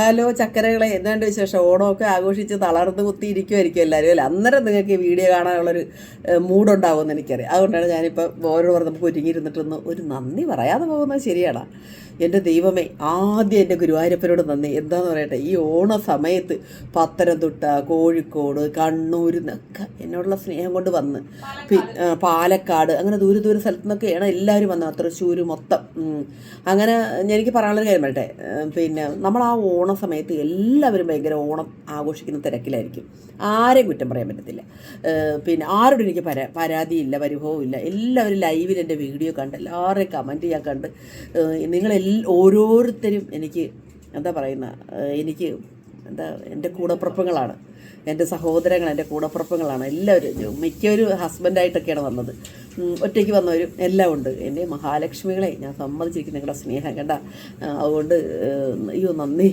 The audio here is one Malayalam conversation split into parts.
ഹലോ ചക്കരകളെ എന്താണ്ട് വിശേഷം? ഓണമൊക്കെ ആഘോഷിച്ച് തളർന്ന് കുത്തിയിരിക്കുമായിരിക്കും എല്ലാവരും അല്ലേ? അന്നേരം നിങ്ങൾക്ക് ഈ വീഡിയോ കാണാനുള്ളൊരു മൂഡുണ്ടാവുമെന്ന് എനിക്കറിയാം. അതുകൊണ്ടാണ് ഞാനിപ്പോൾ ഓരോ പറഞ്ഞ് നമുക്ക് ഒരുങ്ങിയിരുന്നിട്ടൊന്ന് ഒരു നന്ദി പറയാതെ പോകുന്നത് ശരിയാണ് എന്റെ ദൈവമേ ആദ്യം എന്റെ ഗുരുവായൂരപ്പനോട് നന്ദി. എന്താന്ന് പറയട്ടെ ഈ ഓണ സമയത്ത് പത്തനംതിട്ട കോഴിക്കോട് കണ്ണൂർ നിന്നൊക്കെ എന്നോടുള്ള സ്നേഹം കൊണ്ട് വന്ന് പാലക്കാട് അങ്ങനെ ദൂരെ ദൂര സ്ഥലത്തു നിന്നൊക്കെയാണ് എല്ലാവരും വന്നത്. തൃശ്ശൂർ മൊത്തം. അങ്ങനെ എനിക്ക് പറയാനുള്ളൊരു കാര്യം പറയട്ടെ പിന്നെ നമ്മൾ ആ ഓണ സമയത്ത് എല്ലാവരും ഭയങ്കര ഓണം ആഘോഷിക്കുന്ന തിരക്കിലായിരിക്കും. ആരെയും കുറ്റം പറയാൻ പറ്റത്തില്ല. പിന്നെ ആരോടും എനിക്ക് പരാ പരാതിയില്ല പരിഭവമില്ല. എല്ലാവരും ലൈവിൽ എന്റെ വീഡിയോ കണ്ട് എല്ലാവരെയും കമന്റ് ചെയ്യാൻ കണ്ട് നിങ്ങളെല്ലാ ഓരോരുത്തരും എനിക്ക് എന്താ പറയുന്ന എനിക്ക് എന്താ എന്റെ കൂടപ്പുറപ്പുകളാണ്. എന്റെ സഹോദരങ്ങൾ എന്റെ കൂടപ്പുറപ്പുകളാണ്. എല്ലാവരും മിക്കവരും ഹസ്ബൻഡായിട്ടൊക്കെയാണ് വന്നത്. ഒറ്റയ്ക്ക് വന്നവരും എല്ലാം ഉണ്ട്. എന്റെ മഹാലക്ഷ്മികളെ ഞാൻ സമ്മതിച്ചിരിക്കുന്ന നിങ്ങളുടെ സ്നേഹം കണ്ട? അതുകൊണ്ട് അയ്യോ നന്ദി.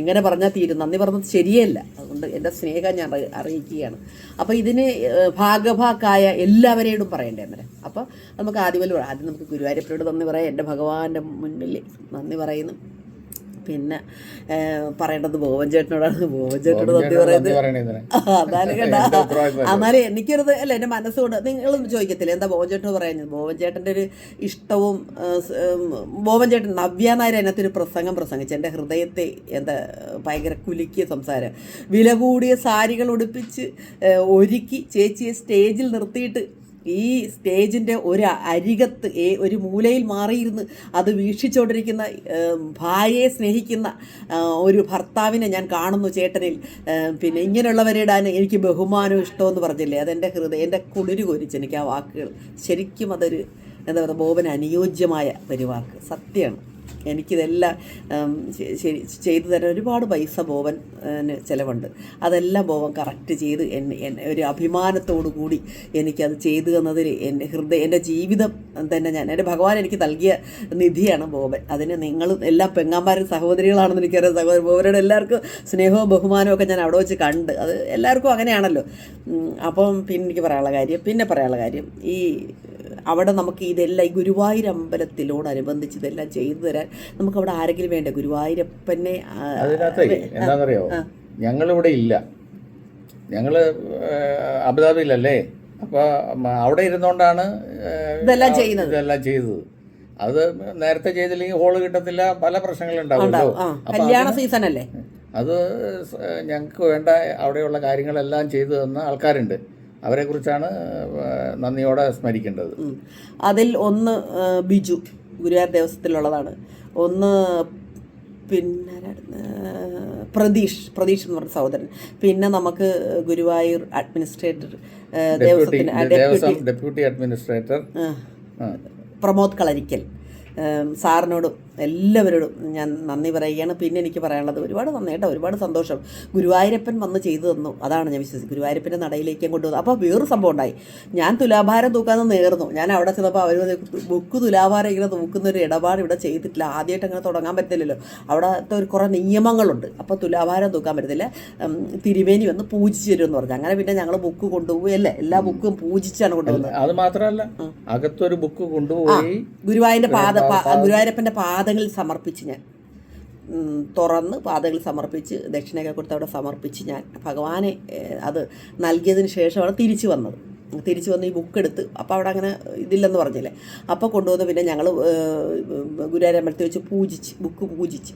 എങ്ങനെ പറഞ്ഞാൽ തീരും? നന്ദി പറഞ്ഞത് ശരിയല്ല. അതുകൊണ്ട് എന്റെ സ്നേഹം ഞാൻ അറിയിക്കുകയാണ്. അപ്പോൾ ഇതിന് ഭാഗഭാക്കായ എല്ലാവരെയോടും പറയണ്ടേ അന്നേരം? അപ്പോൾ നമുക്ക് ആദ്യം ആദ്യം നമുക്ക് ഗുരുവായൂരപ്പനോട് നന്ദി പറയാം. എന്റെ ഭഗവാന്റെ മുന്നിൽ നന്ദി പറയുന്നു. പിന്നെ പറയേണ്ടത് ബോവൻ ചേട്ടനോടാണ് ബോവൻ ചേട്ടനോട് സത്യം പറയുന്നത് അതാണ് കേട്ടാ. എന്റെ. എന്നാലും എനിക്കൊരു അല്ല എന്റെ മനസ്സുകൊണ്ട് നിങ്ങളും ചോദിക്കത്തില്ല. എന്താ ബോവൻ ചേട്ടൻ പറയുന്നത് ബോവൻ ചേട്ടന്റെ ഒരു ഇഷ്ടവും ബോബൻ ചേട്ടൻ നവ്യ നായർ അതിനകത്തൊരു പ്രസംഗം പ്രസംഗിച്ചു. എന്റെ ഹൃദയത്തെ എന്താ ഭയങ്കര കുലുക്കിയ സംസാരം. വില കൂടിയ സാരികൾ ഉടുപ്പിച്ച് ഒരുക്കി ചേച്ചിയെ സ്റ്റേജിൽ നിർത്തിയിട്ട് ഈ സ്റ്റേജിന്റെ ഒരു അരികത്ത് ഒരു മൂലയിൽ മാറിയിരുന്ന് അത് വീക്ഷിച്ചുകൊണ്ടിരിക്കുന്ന ഭാര്യയെ സ്നേഹിക്കുന്ന ഒരു ഭർത്താവിനെ ഞാൻ കാണുന്നു ചേട്ടനിൽ. പിന്നെ ഇങ്ങനെയുള്ളവരിടാൻ എനിക്ക് ബഹുമാനവും ഇഷ്ടമെന്ന് പറഞ്ഞില്ലേ? അതെന്റെ ഹൃദയം എന്റെ കുളിരു കൊരിച്ച് എനിക്ക് ആ വാക്കുകൾ. ശരിക്കും അതൊരു എന്താ പറയുക ബോബന് അനുയോജ്യമായ ഒരു വാക്ക്. സത്യമാണ്. എനിക്കിതെല്ലാം ശരി ചെയ്തു തരാൻ ഒരുപാട് പൈസ ബോവൻ ന് ചിലവുണ്ട്. അതെല്ലാം ബോവൻ കറക്റ്റ് ചെയ്ത് എന്നെ ഒരു അഭിമാനത്തോടു കൂടി എനിക്കത് ചെയ്തു തന്നതിൽ എന്റെ ഹൃദയം എന്റെ ജീവിതം തന്നെ ഞാൻ എന്റെ ഭഗവാൻ എനിക്ക് നൽകിയ നിധിയാണ് ബോബൻ. അതിന് നിങ്ങൾ എല്ലാ പെങ്ങാമ്മാരും സഹോദരികളാണെന്ന് എനിക്കറിയാം. സഹോദരി ബോബനോട് എല്ലാവർക്കും സ്നേഹവും ബഹുമാനവും ഒക്കെ ഞാൻ അവിടെ വെച്ച് കണ്ട് അത് എല്ലാവർക്കും അങ്ങനെയാണല്ലോ. അപ്പം പിന്നെ എനിക്ക് പറയാനുള്ള കാര്യം പിന്നെ പറയാനുള്ള കാര്യം. ഈ അവിടെ നമുക്ക് ഇതെല്ലാം ഈ ഗുരുവായൂർ അമ്പലത്തിലോടനുബന്ധിച്ച് ഇതെല്ലാം ചെയ്തു തരാൻ നമുക്ക് അവിടെ ആരെങ്കിലും വേണ്ട? ഗുരുവായൂരപ്പനെ എന്താണെന്നറിയോ? ഞങ്ങളിവിടെ ഇല്ല. ഞങ്ങൾ അബുദാബിയിലല്ലേ? അപ്പൊ അവിടെ ഇരുന്നോണ്ടാണ് ഇതെല്ലാം ചെയ്യുന്നത്. ഇതെല്ലാം ചെയ്തത്. അത് നേരത്തെ ചെയ്തില്ലെങ്കിൽ ഹോൾ കിട്ടത്തില്ല പല പ്രശ്നങ്ങളുണ്ടാവുമല്ലോ കല്യാണ സീസൺ അല്ലേ അത് ഞങ്ങൾക്ക് വേണ്ട അവിടെയുള്ള കാര്യങ്ങളെല്ലാം ചെയ്തു തന്ന ആൾക്കാരുണ്ട്. അവരെക്കുറിച്ചാണ് നന്ദിയോടെ സ്മരിക്കേണ്ടത്. അതിൽ ഒന്ന് ബിജു ഗുരുവായൂർ ദേവസ്വത്തിലുള്ളതാണ്. ഒന്ന് പിന്നെ? പ്രതീഷ് പ്രതീഷ് എന്ന് പറഞ്ഞ സഹോദരൻ. പിന്നെ നമുക്ക് Guruvayur administrator deputy administrator. Pramod Kalarikkal. സാറിനോടും എല്ലാവരോടും ഞാൻ നന്ദി പറയുകയാണ്. പിന്നെ എനിക്ക് പറയാനുള്ളത് ഒരുപാട് നന്ദി കേട്ടോ. ഒരുപാട് സന്തോഷം. ഗുരുവായൂരപ്പൻ വന്ന് ചെയ്തു തന്നു. അതാണ് ഞാൻ വിശ്വസിച്ചത് ഗുരുവായൂരപ്പന്റെ നടയിലേക്ക് കൊണ്ടുവന്നു. അപ്പോൾ വേറൊരു സംഭവം ഉണ്ടായി. ഞാൻ തുലാഭാരം തൂക്കാമെന്ന് നേർന്നു. ഞാൻ അവിടെ ചെന്നപ്പോൾ അവർ ബുക്ക് തുലാഭാരം ഇങ്ങനെ തൂക്കുന്ന ഒരു ഇടപാട് ഇവിടെ ചെയ്തിട്ടില്ല. ആദ്യമായിട്ട് അങ്ങനെ തുടങ്ങാൻ പറ്റില്ലല്ലോ. അവിടുത്തെ ഒരു കുറേ നിയമങ്ങളുണ്ട്. അപ്പോൾ തുലാഭാരം തൂക്കാൻ പറ്റത്തില്ല. തിരുമേനി വന്ന് പൂജിച്ചു തരുമെന്ന് പറഞ്ഞു. അങ്ങനെ പിന്നെ ഞങ്ങൾ ബുക്ക് കൊണ്ടുപോയല്ലേ എല്ലാ ബുക്കും പൂജിച്ചാണ് കൊണ്ടുപോകുന്നത് അത് മാത്രമല്ല. അകത്തൊരു ബുക്ക് കൊണ്ടുപോയി. ഗുരുവായൂരിന്റെ പാദ ഗുരുവായൂരപ്പന്റെ ഗുരുവായൂരപ്പന്റെ പാദങ്ങളിൽ സമർപ്പിച്ച് ഞാൻ. തുറന്ന് പാതകൾ സമർപ്പിച്ച് ദക്ഷിണയൊക്കെ കൊടുത്ത് അവിടെ സമർപ്പിച്ച് ഞാൻ. ഭഗവാനെ അത് നൽകിയതിന് ശേഷമാണ് തിരിച്ചു വന്നത്. തിരിച്ചു വന്ന് ഈ ബുക്ക് എടുത്ത് അപ്പോൾ അവിടെ അങ്ങനെ ഇതില്ലെന്ന് പറഞ്ഞില്ലേ? അപ്പോൾ കൊണ്ടുവന്ന് പിന്നെ ഞങ്ങൾ ഗുരുവായൂരമ്പലത്തിൽ വെച്ച് പൂജിച്ച് ബുക്ക് പൂജിച്ച്.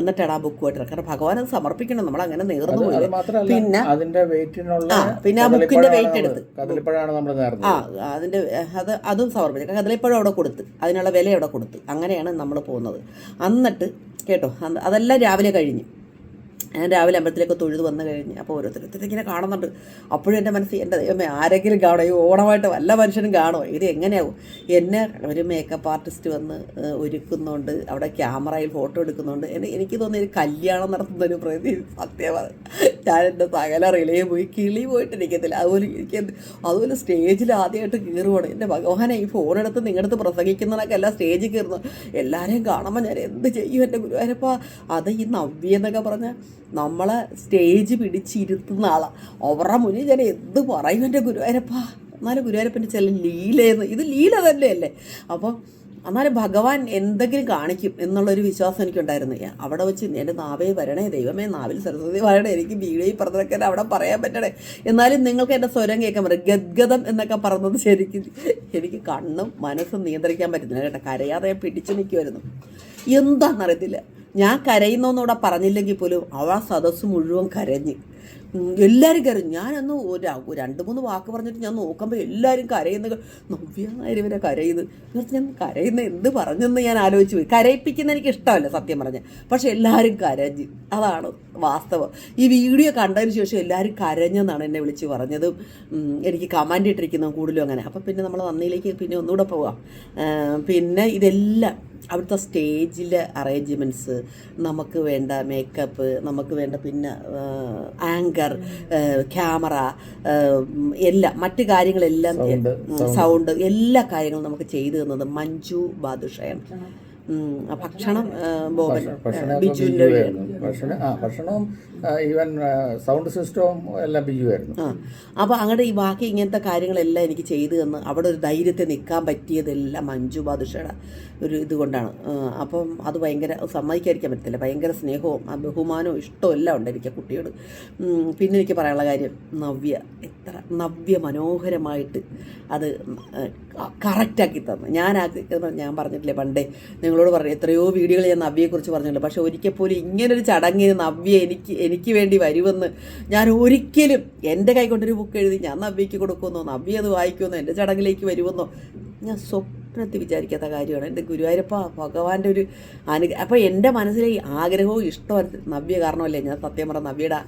എന്നിട്ടാണ് ആ ബുക്കുമായിട്ട് ഇറക്കുക. കാരണം ഭഗവാൻ അത് സമർപ്പിക്കണം. നമ്മൾ അങ്ങനെ നേർന്നു പോയി പിന്നെ അതിന്റെ വെയിറ്റിനുള്ള പിന്നെ ആ ബുക്കിന്റെ വെയിറ്റ് എടുത്ത്. ആ അതിന്റെ അത് അതും സമർപ്പിച്ചു. കദളിപ്പഴം അവിടെ കൊടുത്ത് അതിനുള്ള വില അവിടെ കൊടുത്ത്. അങ്ങനെയാണ് നമ്മൾ പോകുന്നത്. എന്നിട്ട് കേട്ടോ അതെല്ലാം രാവിലെ കഴിഞ്ഞ്. ഞാൻ രാവിലെ അമ്പലത്തിലേക്ക് തൊഴുത് വന്നു കഴിഞ്ഞ് അപ്പോൾ ഓരോരുത്തരും ഇങ്ങനെ കാണുന്നുണ്ട്. അപ്പോഴും എന്റെ മനസ്സിൽ എന്റെ ദൈവമേ ആരെങ്കിലും കാണോ? ഈ ഓണമായിട്ട് വല്ല മനുഷ്യനും കാണോ ഇത് എങ്ങനെയാവും? എന്നെ ഒരു മേക്കപ്പ് ആർട്ടിസ്റ്റ് വന്ന് ഒരുക്കുന്നുണ്ട്. അവിടെ ക്യാമറയിൽ ഫോട്ടോ എടുക്കുന്നുണ്ട്. എന്നെ എനിക്ക് തോന്നി ഒരു കല്യാണം നടത്തുന്ന ഒരു പ്രതി സത്യമാണ് ഞാൻ എന്റെ സകല റിലേ പോയി കിളി പോയിട്ട് ഇരിക്കത്തില്ല. അതുപോലെ എനിക്ക് അതുപോലെ സ്റ്റേജിൽ ആദ്യമായിട്ട് കയറുവാണ് എന്റെ ഭഗവാനെ ഈ ഫോണെടുത്ത് അടുത്ത് പ്രസംഗിക്കുന്നതൊക്കെ എല്ലാം സ്റ്റേജിൽ കയറുന്നു എല്ലാവരെയും കാണുമ്പോൾ ഞാൻ എന്ത് ചെയ്യും എന്റെ ഗുരുവായൂരപ്പ? അത് ഈ നവ്യ എന്നൊക്കെ പറഞ്ഞാൽ നമ്മളെ സ്റ്റേജ് പിടിച്ചിരുത്തുന്ന ആളാണ് അവരുടെ മുന്നിൽ ഞാൻ എന്ത് പറയും എന്റെ ഗുരുവായൂരപ്പ? എന്നാലും ഗുരുവായൂരപ്പന്റെ ചില ലീലയെന്ന്. ഇത് ലീല തന്നെയല്ലേ? അപ്പോൾ എന്നാലും ഭഗവാൻ എന്തെങ്കിലും കാണിക്കും എന്നുള്ളൊരു വിശ്വാസം എനിക്കുണ്ടായിരുന്നു. അവിടെ വെച്ച് എന്റെ നാവേ വരണേ ദൈവമേ നാവിൽ സരസ്വതി വരണേ എനിക്ക് വീഡിയോയിൽ പറഞ്ഞതൊക്കെ അവിടെ പറയാൻ പറ്റണേ. എന്നാലും നിങ്ങൾക്ക് എന്റെ സ്വരം കേൾക്കാൻ പറ്റും. ഗദ്ഗതം എന്നൊക്കെ പറഞ്ഞത് ശരിക്കും എനിക്ക് കണ്ണും മനസ്സും നിയന്ത്രിക്കാൻ പറ്റുന്നില്ല കേട്ടോ. കരയാതെ പിടിച്ചു നിൽക്കുമായിരുന്നു എന്താണെന്നറിയത്തില്ല ഞാൻ കരയുന്നൂടെ പറഞ്ഞില്ലെങ്കിൽ പോലും അവ സദസ്സ് മുഴുവൻ കരഞ്ഞ്. എല്ലാവരും കരഞ്ഞു. ഞാനന്ന് ഒരു രണ്ട് മൂന്ന് വാക്ക് പറഞ്ഞിട്ട് ഞാൻ നോക്കുമ്പോൾ എല്ലാവരും കരയുന്ന നവ്യാനായിരുന്നു ഇവരെ കരയുന്നത്. എന്നിട്ട് ഞാൻ കരയുന്ന എന്ത് പറഞ്ഞെന്ന് ഞാൻ ആലോചിച്ച് പോയി. കരയിപ്പിക്കുന്ന എനിക്ക് ഇഷ്ടമല്ല സത്യം പറഞ്ഞ്. പക്ഷെ എല്ലാവരും കരഞ്ഞ്. അതാണ് വാസ്തവം. ഈ വീഡിയോ കണ്ടതിന് ശേഷം എല്ലാവരും കരഞ്ഞെന്നാണ് എന്നെ വിളിച്ച് പറഞ്ഞത്. എനിക്ക് കമാൻഡ് ഇട്ടിരിക്കുന്നത് കൂടുതലും അങ്ങനെ. അപ്പം പിന്നെ നമ്മൾ നന്ദിയിലേക്ക് പിന്നെ ഒന്നുകൂടെ പോവാം. പിന്നെ ഇതെല്ലാം അവിടുത്തെ സ്റ്റേജിലെ അറേഞ്ച്മെന്റ്സ് നമുക്ക് വേണ്ട മേക്കപ്പ് നമുക്ക് വേണ്ട പിന്നെ ആങ്കർ ക്യാമറ എല്ലാ മറ്റ് കാര്യങ്ങളെല്ലാം സൗണ്ട് എല്ലാ കാര്യങ്ങളും നമുക്ക് ചെയ്തു തന്നത് മഞ്ജു ബാദുഷയാണ്. ഭക്ഷണം ബോബൻ ബിജുവിന്റെ ഭക്ഷണം ആ ഭക്ഷണവും ഈവൻ സൗണ്ട് സിസ്റ്റവും എല്ലാം ബിജുവായിരുന്നു ആ അപ്പോൾ അങ്ങോട്ട് ഈ ബാക്കി ഇങ്ങനത്തെ കാര്യങ്ങളെല്ലാം എനിക്ക് ചെയ്തു തന്ന് അവിടെ ഒരു ധൈര്യത്തിൽ നിൽക്കാൻ പറ്റിയതെല്ലാം മഞ്ജു ബാദുഷയുടെ ഒരു ഇതുകൊണ്ടാണ് അപ്പം അത് ഭയങ്കര സമ്മതിക്കാതിരിക്കാൻ പറ്റത്തില്ല. ഭയങ്കര സ്നേഹവും ബഹുമാനവും ഇഷ്ടവും എല്ലാം ഉണ്ട് എനിക്ക് കുട്ടിയോട്. പിന്നെ എനിക്ക് പറയാനുള്ള കാര്യം നവ്യ എത്ര നവ്യ മനോഹരമായിട്ട് അത് കറക്റ്റാക്കി തന്നു. ഞാനാക്കി ഞാൻ പറഞ്ഞിട്ടില്ലേ പണ്ടേ നിങ്ങളോട് പറഞ്ഞു എത്രയോ വീഡിയോകൾ ഞാൻ നവ്യയെക്കുറിച്ച് പറഞ്ഞിട്ടുണ്ട്. പക്ഷേ ഒരിക്കൽ പോലും ഇങ്ങനൊരു ചടങ്ങിന് നവ്യ എനിക്ക് എനിക്ക് വേണ്ടി വരുമെന്ന് ഞാൻ ഒരിക്കലും എന്റെ കൈ കൊണ്ടൊരു ബുക്ക് എഴുതി ഞാൻ നവ്യയ്ക്ക് കൊടുക്കുമെന്നോ നവ്യ അത് വായിക്കുമെന്നോ എന്റെ ചടങ്ങിലേക്ക് വരുമെന്നോ ഞാൻ സ്വപ്നത്തിൽ വിചാരിക്കാത്ത കാര്യമാണ്. എന്റെ ഗുരുവായൂരപ്പ ഭഗവാന്റെ ഒരു അനുഗ്രഹം അപ്പോൾ എന്റെ മനസ്സിലെ ആഗ്രഹവും ഇഷ്ടവും നവ്യ കാരണമല്ലേ? ഞാൻ സത്യം പറഞ്ഞ നവ്യയുടെ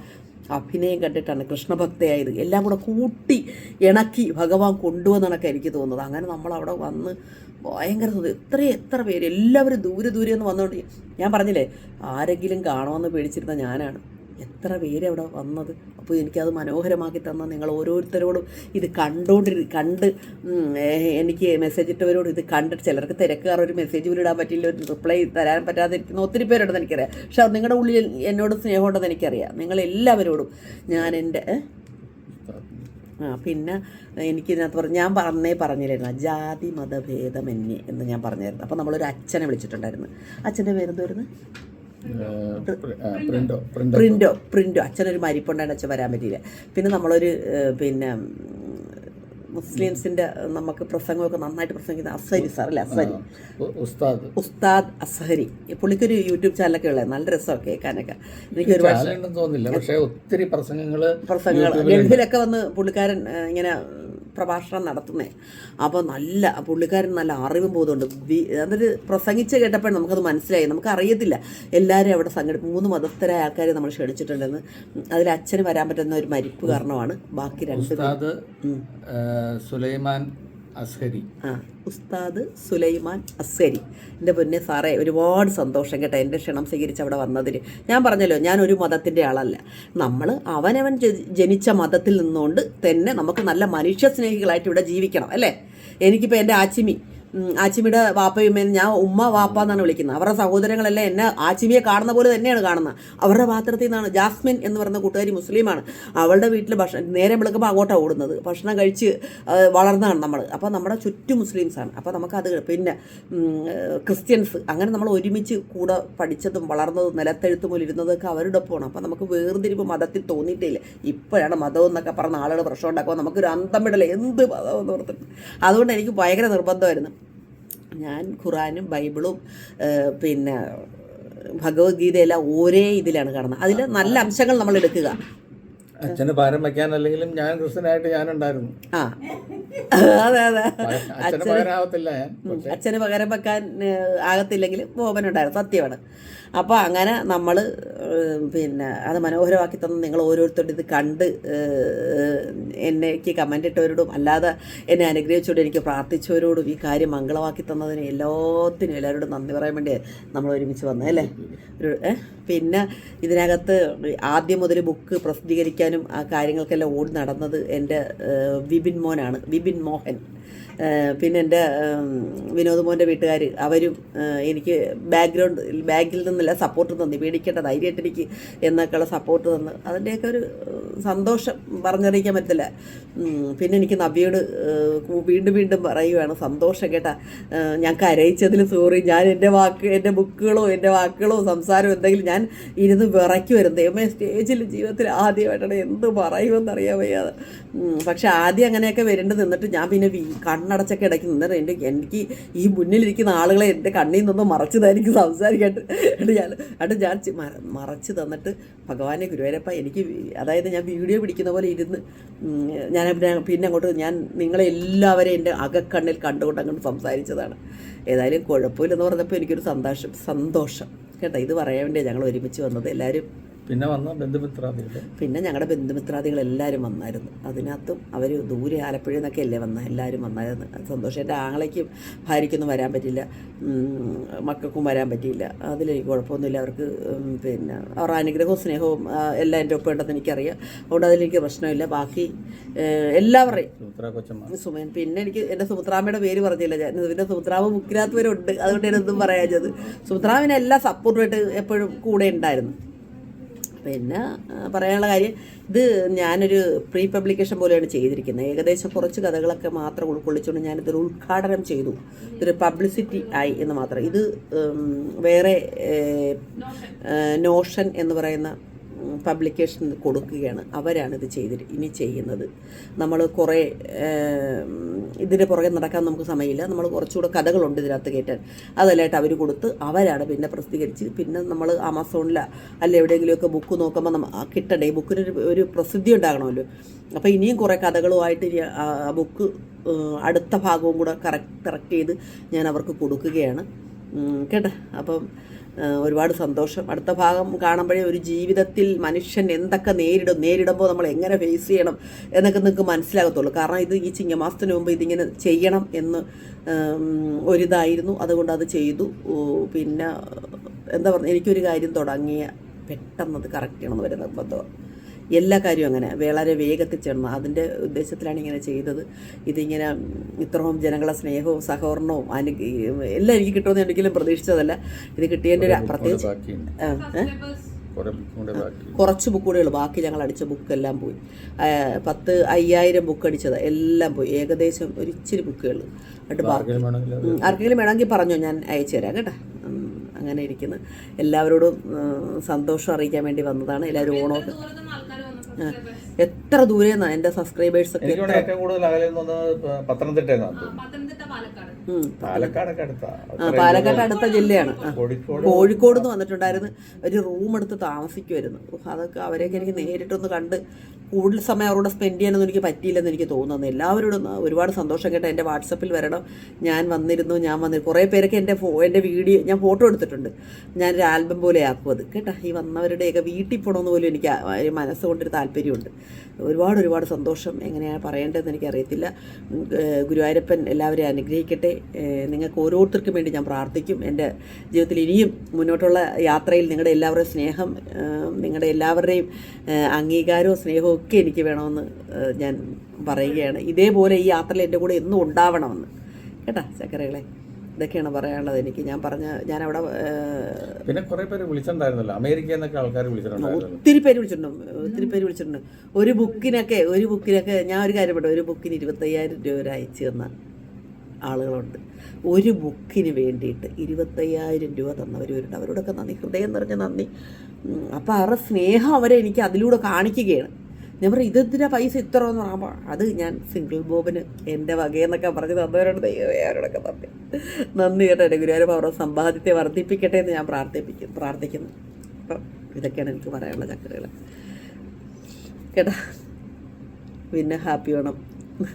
അഭിനയം കണ്ടിട്ടാണ് കൃഷ്ണഭക്തയായത്. എല്ലാം കൂടെ കൂട്ടി ഇണക്കി ഭഗവാൻ കൊണ്ടുവന്നണക്കെ എനിക്ക് തോന്നുന്നത്. അങ്ങനെ നമ്മൾ അവിടെ വന്ന് ഭയങ്കര. എത്ര എത്ര പേര് എല്ലാവരും ദൂരെ ദൂരെ എന്ന് വന്നുകൊണ്ട് ഞാൻ പറഞ്ഞില്ലേ ആരെങ്കിലും കാണുമെന്ന് പേടിച്ചിരുന്ന ഞാനാണ്. എത്ര പേര് അവിടെ വന്നത്? അപ്പോൾ എനിക്കത് മനോഹരമാക്കി തന്ന നിങ്ങൾ ഓരോരുത്തരോടും ഇത് കണ്ടുകൊണ്ടിരി കണ്ട് എനിക്ക് മെസ്സേജ് ഇട്ടവരോട് ഇത് കണ്ടിട്ട് ചിലർക്ക് തിരക്കുകാർ ഒരു മെസ്സേജ് പോലും ഇടാൻ പറ്റില്ല ഒരു റിപ്ലൈ തരാൻ പറ്റാതിരിക്കുന്ന ഒത്തിരി പേരുണ്ടെന്ന് എനിക്കറിയാം. പക്ഷെ അത് നിങ്ങളുടെ ഉള്ളിൽ എന്നോട് സ്നേഹമുണ്ടെന്ന് എനിക്കറിയാം. നിങ്ങളെല്ലാവരോടും ഞാൻ എന്റെ ആ പിന്നെ എനിക്കിതിനകത്ത് പറഞ്ഞു ഞാൻ പറഞ്ഞേ പറഞ്ഞില്ലായിരുന്നു. ജാതി മതഭേദമന്യേ എന്ന് ഞാൻ പറഞ്ഞായിരുന്നു. അപ്പോൾ നമ്മളൊരു അച്ഛനെ വിളിച്ചിട്ടുണ്ടായിരുന്നു. അച്ഛന്റെ പേരെന്തായിരുന്നു? പ്രിന്റോ പ്രിന്റോ അച്ഛനൊരു മരിപ്പുണ്ടാണ് അച്ഛൻ വരാൻ പറ്റിയില്ല. പിന്നെ നമ്മളൊരു പിന്നെ മുസ്ലിംസിന്റെ മുസ്ലിംസിന്റെ നമുക്ക് പ്രസംഗമൊക്കെ നന്നായിട്ട് പ്രസംഗിക്കുന്ന അസഹരി സാർ അല്ലേ അസഹരി. ഉസ്താദ്. ഉസ്താദ് അസഹരി. പുള്ളിക്കൊരു യൂട്യൂബ് ചാനലൊക്കെ ഉള്ളത് നല്ല രസമൊക്കെ കേൾക്കാനൊക്കെ. എനിക്ക് ഒരുപാട് തോന്നില്ല പക്ഷേ ഒത്തിരി പ്രസംഗങ്ങൾ പ്രസംഗങ്ങൾ. ഗൾഫിലൊക്കെ വന്ന് പുള്ളിക്കാരൻ ഇങ്ങനെ പ്രഭാഷണം നടത്തുന്നേ. അപ്പോൾ നല്ല പുള്ളിക്കാരൻ നല്ല അറിവും ബോധമുണ്ട്. അതൊരു പ്രസംഗിച്ച് കേട്ടപ്പോൾ നമുക്കത് മനസ്സിലായി. നമുക്ക് അറിയത്തില്ല എല്ലാവരും അവിടെ സംഘടി മൂന്ന് മതസ്ഥരായ ആൾക്കാരെ നമ്മൾ ക്ഷണിച്ചിട്ടുണ്ടെന്ന്. അതിൽ അച്ഛന് വരാൻ പറ്റുന്ന ഒരു മരിപ്പ് കാരണമാണ്. ബാക്കി രണ്ട് സുലൈമാൻ അസ്ഹരി. ഉസ്താദ് സുലൈമാൻ അസ്ഹരി. എന്റെ പൊന്നെ സാറേ ഒരുപാട് സന്തോഷം കേട്ടോ എന്റെ ക്ഷണം സ്വീകരിച്ച് അവിടെ വന്നതിൽ ഞാൻ പറഞ്ഞല്ലോ ഞാൻ ഒരു മതത്തിന്റെ ആളല്ല. നമ്മൾ അവനവൻ ജനിച്ച മതത്തിൽ നിന്നുകൊണ്ട് തന്നെ നമുക്ക് നല്ല മനുഷ്യ സ്നേഹികളായിട്ട് ഇവിടെ ജീവിക്കണം അല്ലേ? എനിക്കിപ്പോൾ എന്റെ ആച്ചിമി ആച്ചിമിയുടെ വാപ്പയും ഉമ്മയും ഞാൻ ഉമ്മ വാപ്പ എന്നാണ് വിളിക്കുന്നത്. അവരുടെ സഹോദരങ്ങളെല്ലാം എന്നെ ആച്ചിമിയെ കാണുന്ന പോലെ തന്നെയാണ് കാണുന്നത്. അവരുടെ പാത്രത്തിൽ നിന്നാണ് ജാസ്മിൻ എന്ന് പറയുന്ന കൂട്ടുകാരി മുസ്ലിമാണ്. അവളുടെ വീട്ടിൽ ഭക്ഷണം നേരെ വിളിക്കുമ്പോൾ അങ്ങോട്ടാണ് ഓടുന്നത്. ഭക്ഷണം കഴിച്ച് വളർന്നതാണ് നമ്മൾ അപ്പോൾ നമ്മുടെ ചുറ്റും മുസ്ലിംസാണ് അപ്പോൾ നമുക്കത് പിന്നെ ക്രിസ്ത്യൻസ് അങ്ങനെ നമ്മൾ ഒരുമിച്ച് കൂടെ പഠിച്ചതും വളർന്നതും നിലത്തെഴുത്ത് പോലെ ഇരുന്നതൊക്കെ അവരുടെ ഒപ്പമാണ്. അപ്പോൾ നമുക്ക് വേർതിരിവ് മതത്തിൽ തോന്നിയിട്ടില്ല. ഇപ്പോഴാണ് മതം എന്നൊക്കെ പറഞ്ഞ ആളുകൾ പ്രശ്നം ഉണ്ടാക്കുമ്പോൾ നമുക്കൊരു അന്തം വിടല. എന്ത് മതം എന്ന് പറഞ്ഞിട്ട്. അതുകൊണ്ട് എനിക്ക് ഭയങ്കര നിർബന്ധമായിരുന്നു. ഞാൻ ഖുറാനും ബൈബിളും പിന്നെ ഭഗവത്ഗീതയെല്ലാം ഒരേ ഇതിലാണ് കാണുന്നത്. അതിൽ നല്ല അംശങ്ങൾ നമ്മൾ എടുക്കുക. അച്ഛന് ഭാരം വയ്ക്കാൻ അല്ലെങ്കിലും ഞാൻ ക്രിസ്ത്യനായിട്ട് ഞാനുണ്ടായിരുന്നു. ആ. അതെ അതെ. അച്ഛന് പകരം വെക്കാൻ ആകത്തില്ലെങ്കിൽ ബോബനുണ്ടായിരുന്നു സത്യമാണ്. അപ്പോൾ അങ്ങനെ നമ്മൾ പിന്നെ അത് മനോഹരമാക്കി തന്ന നിങ്ങൾ ഓരോരുത്തരുടെ ഇത് കണ്ട് എനിക്ക് എന്നെക്ക് കമന്റ് ഇട്ടവരോടും അല്ലാതെ എന്നെ അനുഗ്രഹിച്ചുകൊണ്ട് എനിക്ക് പ്രാർത്ഥിച്ചവരോടും ഈ കാര്യം മംഗളമാക്കി തന്നതിന് എല്ലാത്തിനും എല്ലാവരോടും നന്ദി പറയാൻ വേണ്ടി നമ്മൾ ഒരുമിച്ച് വന്നത് അല്ലേ? ഒരു പിന്നെ ഇതിനകത്ത് ആദ്യം മുതൽ ബുക്ക് പ്രസിദ്ധീകരിക്കാനും ആ കാര്യങ്ങൾക്കെല്ലാം ഓടി നടന്നത് എന്റെ വിപിൻ മോനാണ്. വിപിൻ മോഹൻ. പിന്നെ എന്റെ വിനോദ് മോന്റെ വീട്ടുകാർ അവരും എനിക്ക് ബാക്ക്ഗ്രൗണ്ട് ബാക്കിൽ നിന്നല്ല സപ്പോർട്ട് തന്നു. പേടിക്കേണ്ട ധൈര്യമായിട്ട് എനിക്ക് എന്നൊക്കെയുള്ള സപ്പോർട്ട് തന്നു. അതിന്റെയൊക്കെ ഒരു സന്തോഷം പറഞ്ഞറിയിക്കാൻ പറ്റില്ല. പിന്നെ എനിക്ക് നബിയോട് വീണ്ടും വീണ്ടും പറയുകയാണ് സന്തോഷം കേട്ടാ ഞാൻ കരയിച്ചതിൽ സോറി ഞാൻ എന്റെ വാക്ക് എന്റെ ബുക്കുകളോ എന്റെ വാക്കുകളോ സംസാരമോ എന്തെങ്കിലും ഞാൻ ഇരുന്ന് വിറയ്ക്കുമായിരുന്നു ദൈവമേ സ്റ്റേജിൽ ജീവിതത്തിൽ ആദ്യമായിട്ടാണ് എന്ത് പറയുമെന്നറിയാൻ വയ്യാതെ പക്ഷെ ആദ്യം അങ്ങനെയൊക്കെ വരേണ്ടത് നിന്നിട്ട് ഞാൻ പിന്നെ കണ്ണടച്ചൊക്കെ ഇടയ്ക്ക് നിന്നിട്ട് എന്റെ എനിക്ക് ഈ മുന്നിലിരിക്കുന്ന ആളുകളെ എന്റെ കണ്ണിൽ നിന്നും മറച്ചതായിരിക്കും സംസാരിക്കട്ടെ എന്നിട്ട് ഞാൻ എന്നിട്ട് ഞാൻ മറച്ച് തന്നിട്ട് ഭഗവാനെ ഗുരുവായൂരപ്പ എനിക്ക് അതായത് ഞാൻ വീഡിയോ പിടിക്കുന്ന പോലെ ഇരുന്ന് ഞാൻ പിന്നെ അങ്ങോട്ട് ഞാൻ നിങ്ങളെ എല്ലാവരെയും എന്റെ അകക്കണ്ണിൽ കണ്ടുകൊണ്ട് അങ്ങോട്ട് സംസാരിച്ചതാണ്. ഏതായാലും കുഴപ്പമില്ലെന്ന് പറഞ്ഞപ്പോൾ എനിക്കൊരു സന്തോഷം സന്തോഷം. കേട്ടോ ഇത് പറയാൻ വേണ്ടിയാണ് ഞങ്ങൾ ഒരുമിച്ച് വന്നത്. എല്ലാവരും പിന്നെ വന്ന ബന്ധുമിത്രാദികൾ പിന്നെ ഞങ്ങളുടെ ബന്ധുമിത്രാദികൾ എല്ലാവരും വന്നായിരുന്നു. അതിനകത്തും അവർ ദൂരെ ആലപ്പുഴയിൽ നിന്നൊക്കെ അല്ലേ വന്ന എല്ലാവരും വന്നായിരുന്നു. സന്തോഷം. എന്റെ ആങ്ങളയ്ക്കും ഭാര്യയ്ക്കൊന്നും വരാൻ പറ്റില്ല മക്കൾക്കും വരാൻ പറ്റിയില്ല. അതിലെനിക്ക് കുഴപ്പമൊന്നുമില്ല. അവർക്ക് പിന്നെ അവരുടെ അനുഗ്രഹവും സ്നേഹവും എല്ലാം എന്റെ ഒപ്പം ഉണ്ടെന്ന് എനിക്കറിയാം. അതുകൊണ്ട് അതിലെനിക്ക് പ്രശ്നമില്ല. ബാക്കി എല്ലാവരുടെയും സുമൻ. പിന്നെ എനിക്ക് എന്റെ സുമിത്രാമ്മയുടെ പേര് പറഞ്ഞില്ല. ഞാൻ പിന്നെ സുമിത്രാമ്മ ബുക്കിനകത്ത് വരെ ഉണ്ട്. അതുകൊണ്ട് ഞാനൊന്നും പറയാഞ്ഞത്. സുമിത്രാമിനെ എല്ലാ സപ്പോർട്ടുമായിട്ട് എപ്പോഴും കൂടെ ഉണ്ടായിരുന്നു. പിന്നെ പറയാനുള്ള കാര്യം ഇത് ഞാനൊരു പ്രീ പബ്ലിക്കേഷൻ പോലെയാണ് ചെയ്തിരിക്കുന്നത്. ഏകദേശം കുറച്ച് കഥകളൊക്കെ മാത്രം ഉൾക്കൊള്ളിച്ചുകൊണ്ട് ഞാനിതൊരു ഉദ്ഘാടനം ചെയ്തു. ഇതൊരു പബ്ലിസിറ്റി ആയി എന്ന് മാത്രം. ഇത് വേറെ നോഷൻ എന്ന് പറയുന്ന പബ്ലിക്കേഷൻ കൊടുക്കുകയാണ്. അവരാണ് ഇത് ചെയ്തിട്ട് ഇനി ചെയ്യുന്നത്. നമ്മൾ കുറേ ഇതിന് പുറകെ നടക്കാൻ നമുക്ക് സമയമില്ല. നമ്മൾ കുറച്ചുകൂടെ കഥകളുണ്ട് ഇതിനകത്ത് കയറ്റാൻ അതെല്ലായിട്ട് അവർ കൊടുത്ത് അവരാണ് പിന്നെ പ്രസിദ്ധീകരിച്ച് പിന്നെ നമ്മൾ ആമസോണില അല്ല എവിടെയെങ്കിലുമൊക്കെ ബുക്ക് നോക്കുമ്പോൾ നമ്മൾ കിട്ടണ്ടേ? ഈ ബുക്കിനൊരു ഒരു പ്രസിദ്ധി ഉണ്ടാകണമല്ലോ. അപ്പോൾ ഇനിയും കുറേ കഥകളുമായിട്ട് ആ ബുക്ക് അടുത്ത ഭാഗവും കൂടെ കറക്റ്റ് കറക്റ്റ് ചെയ്ത് ഞാൻ അവർക്ക് കൊടുക്കുകയാണ്. കേട്ടോ? അപ്പം ഒരുപാട് സന്തോഷം. അടുത്ത ഭാഗം കാണുമ്പോഴേ ഒരു ജീവിതത്തിൽ മനുഷ്യൻ എന്തൊക്കെ നേരിടും നേരിടുമ്പോൾ നമ്മൾ എങ്ങനെ ഫേസ് ചെയ്യണം എന്നൊക്കെ നിങ്ങൾക്ക് മനസ്സിലാകത്തുള്ളൂ. കാരണം ഇത് ഈ ചിങ്ങമാസത്തിന് മുമ്പ് ഇതിങ്ങനെ ചെയ്യണം എന്ന് ഒരിതായിരുന്നു. അതുകൊണ്ട് അത് ചെയ്തു. പിന്നെ എന്താ പറഞ്ഞ എനിക്കൊരു കാര്യം തുടങ്ങിയ പെട്ടെന്ന് അത് കറക്റ്റ് ചെയ്യണമെന്ന് വരെ നിർബന്ധമാണ് എല്ലാ കാര്യവും അങ്ങനെ വളരെ വേഗത്തിൽ ചെന്നു അതിന്റെ ഉദ്ദേശത്തിലാണ് ഇങ്ങനെ ചെയ്തത്. ഇതിങ്ങനെ ഇത്രയും ജനങ്ങളെ സ്നേഹവും സഹകരണവും അനു എല്ലാം എനിക്ക് കിട്ടുമെന്ന് ഒരിക്കലും പ്രതീക്ഷിച്ചതല്ല. ഇത് കിട്ടിയതിന്റെ ഒരു പ്രത്യേകിച്ച്? ബാക്കി കുറച്ച് ബുക്കുകൂടെയുള്ളു ബാക്കി ഞങ്ങൾ അടിച്ച ബുക്കെല്ലാം പോയി. പത്ത് അയ്യായിരം ബുക്ക് അടിച്ചത്. എല്ലാം പോയി. ഏകദേശം ഒരു ഇച്ചിരി ബുക്കുകൾ എന്നിട്ട് ആർക്കെങ്കിലും വേണമെങ്കിൽ പറഞ്ഞോ. ഞാൻ അയച്ചു തരാം കേട്ടോ. അങ്ങനെ ഇരിക്കുന്നു. എല്ലാവരോടും സന്തോഷം അറിയിക്കാൻ വേണ്ടി വന്നതാണ്. എല്ലാവരും ഓണമൊക്കെ Yeah. എത്ര ദൂരെ നിന്നാണ് എന്റെ സബ്സ്ക്രൈബേഴ്സൊക്കെ എനിക്ക് തോന്നുന്നു ഏറ്റവും കൂടുതൽ അകലെ നിന്ന് പത്തനംതിട്ട പത്തനംതിട്ട പാലക്കാട്. പാലക്കാടൊക്കെ അടുത്താ. പാലക്കാട് അടുത്ത ജില്ലയാണ്. കോഴിക്കോട്. നിന്ന് വന്നിട്ടുണ്ടായിരുന്നു. ഒരു റൂം എടുത്ത് താമസിക്കുമായിരുന്നു അതൊക്കെ അവരെയൊക്കെ എനിക്ക് നേരിട്ടൊന്ന് കണ്ട് കൂടുതൽ സമയം അവരോട് സ്പെൻഡ് ചെയ്യാനൊന്നും എനിക്ക് പറ്റിയില്ലെന്ന് എനിക്ക് തോന്നുന്നു. എല്ലാവരോടും ഒരുപാട് സന്തോഷം കേട്ടോ എന്റെ വാട്സപ്പിൽ വരണം. ഞാൻ വന്നിരുന്നു ഞാൻ വന്നിരുന്നു. കുറേ പേരൊക്കെ എന്റെ ഫോ എന്റെ വീഡിയോ ഞാൻ ഫോട്ടോ എടുത്തിട്ടുണ്ട്. ഞാനൊരു ആൽബം പോലെ ആക്കും അത് കേട്ടോ ഈ വന്നവരുടെയൊക്കെ വീട്ടിൽ പോകണമെന്ന് പോലും എനിക്ക് മനസ്സുകൊണ്ടൊരു താല്പര്യമുണ്ട്. ഒരുപാട് ഒരുപാട് സന്തോഷം എങ്ങനെയാണ് പറയേണ്ടതെന്ന് എനിക്കറിയത്തില്ല. ഗുരുവായൂരപ്പൻ എല്ലാവരെയും അനുഗ്രഹിക്കട്ടെ. നിങ്ങൾക്ക് ഓരോരുത്തർക്കും വേണ്ടി ഞാൻ പ്രാർത്ഥിക്കും. എന്റെ ജീവിതത്തിൽ ഇനിയും മുന്നോട്ടുള്ള യാത്രയിൽ നിങ്ങളുടെ എല്ലാവരുടെയും സ്നേഹം നിങ്ങളുടെ എല്ലാവരുടെയും അംഗീകാരവും സ്നേഹവും ഒക്കെ എനിക്ക് വേണമെന്ന് ഞാൻ പറയുകയാണ്. ഇതേപോലെ ഈ യാത്രയിൽ എന്റെ കൂടെ എന്നും ഉണ്ടാവണമെന്ന്. കേട്ടാ ചക്കരകളെ ഇതൊക്കെയാണ് പറയാനുള്ളത്. എനിക്ക് ഞാൻ പറഞ്ഞ ഞാൻ അവിടെ പിന്നെ കുറെ പേര് വിളിച്ചിട്ടുണ്ടായിരുന്നല്ലോ. അമേരിക്കയിൽ നിന്നൊക്കെ ആൾക്കാർ വിളിച്ചിട്ടുണ്ടായിരുന്നു ഒത്തിരി പേര് വിളിച്ചിട്ടുണ്ട്. ഒത്തിരി പേര് വിളിച്ചിട്ടുണ്ട്. ഒരു ബുക്കിനൊക്കെ ഒരു ബുക്കിനൊക്കെ ഞാൻ ഒരു കാര്യം പറഞ്ഞു ഒരു ബുക്കിന് ഇരുപത്തയ്യായിരം രൂപ വരെ അയച്ചു തന്ന ആളുകളുണ്ട്. ഒരു ബുക്കിന് വേണ്ടിയിട്ട് ഇരുപത്തയ്യായിരം രൂപ തന്നവരുണ്ട് അവരോടൊക്കെ നന്ദി. ഹൃദയം നിറഞ്ഞ നന്ദി. അപ്പോൾ അവരുടെ സ്നേഹം അവരെ എനിക്ക് അതിലൂടെ കാണിക്കുകയാണ്. ഞാൻ പറയും ഇതെന്തിനാ പൈസ ഇത്ര എന്ന് പറയുമ്പോൾ അത് ഞാൻ സിംഗിൾ ബോബിന് എന്റെ വകയെന്നൊക്കെ പറഞ്ഞ് തന്നവരോട് ദൈവമേ അവരോടൊക്കെ നന്ദി. നന്ദി കേട്ടോ എന്റെ ഗുരുവായൂർ അവരുടെ സമ്പാദ്യത്തെ വർദ്ധിപ്പിക്കട്ടെ എന്ന് ഞാൻ പ്രാർത്ഥിപ്പിക്കും പ്രാർത്ഥിക്കുന്നു. അപ്പം ഇതൊക്കെയാണ് എനിക്ക് പറയാനുള്ള ചക്കരകൾ. കേട്ടാ? പിന്നെ ഹാപ്പി ഓണം.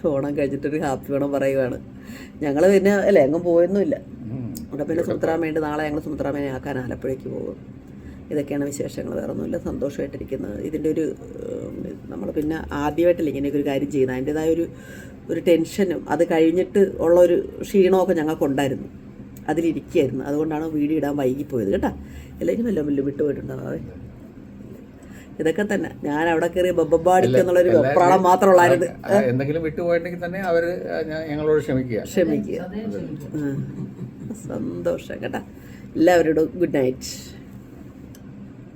ഓണം കഴിഞ്ഞിട്ടൊരു ഹാപ്പി ഓണം പറയുവാണ്. ഞങ്ങൾ പിന്നെ അല്ലേ എങ്ങും പോയൊന്നുമില്ല. അവിടെ പിന്നെ സുമിത്രാമയുണ്ട് നാളെ ഞങ്ങൾ സുമിത്രാമേനെ ആക്കാൻ ആലപ്പുഴയ്ക്ക് പോകും. ഇതൊക്കെയാണ് വിശേഷങ്ങൾ വേറെ ഒന്നുമില്ല സന്തോഷമായിട്ടിരിക്കുന്നത്. ഇതിന്റെ ഒരു നമ്മൾ പിന്നെ ആദ്യമായിട്ടല്ല ഇങ്ങനെയൊക്കെ ഒരു കാര്യം ചെയ്യുന്നത്. അതിന്റെതായ ഒരു ഒരു ടെൻഷനും അത് കഴിഞ്ഞിട്ട് ഉള്ള ഒരു ക്ഷീണമൊക്കെ ഞങ്ങൾക്കുണ്ടായിരുന്നു. അതിലിരിക്കുകയായിരുന്നു. അതുകൊണ്ടാണ് വീഡിയോ ഇടാൻ വൈകിപ്പോയത് കേട്ടോ. എല്ലാവരും വല്ല വല്ലതും വിട്ടുപോയിട്ടുണ്ടാവേ ഇതൊക്കെ തന്നെ. ഞാൻ അവിടെ കയറി ബബ്ബാടിക്ക് എന്നുള്ളൊരു വെപ്രാളം മാത്രമുള്ളായിരുന്നു. എന്തെങ്കിലും വിട്ടുപോയിട്ടുണ്ടെങ്കിൽ തന്നെ അവർ ഞങ്ങളോട് ക്ഷമിക്കുക. ക്ഷമിക്കുക. സന്തോഷം കേട്ടോ. എല്ലാവരോടും ഗുഡ് നൈറ്റ്.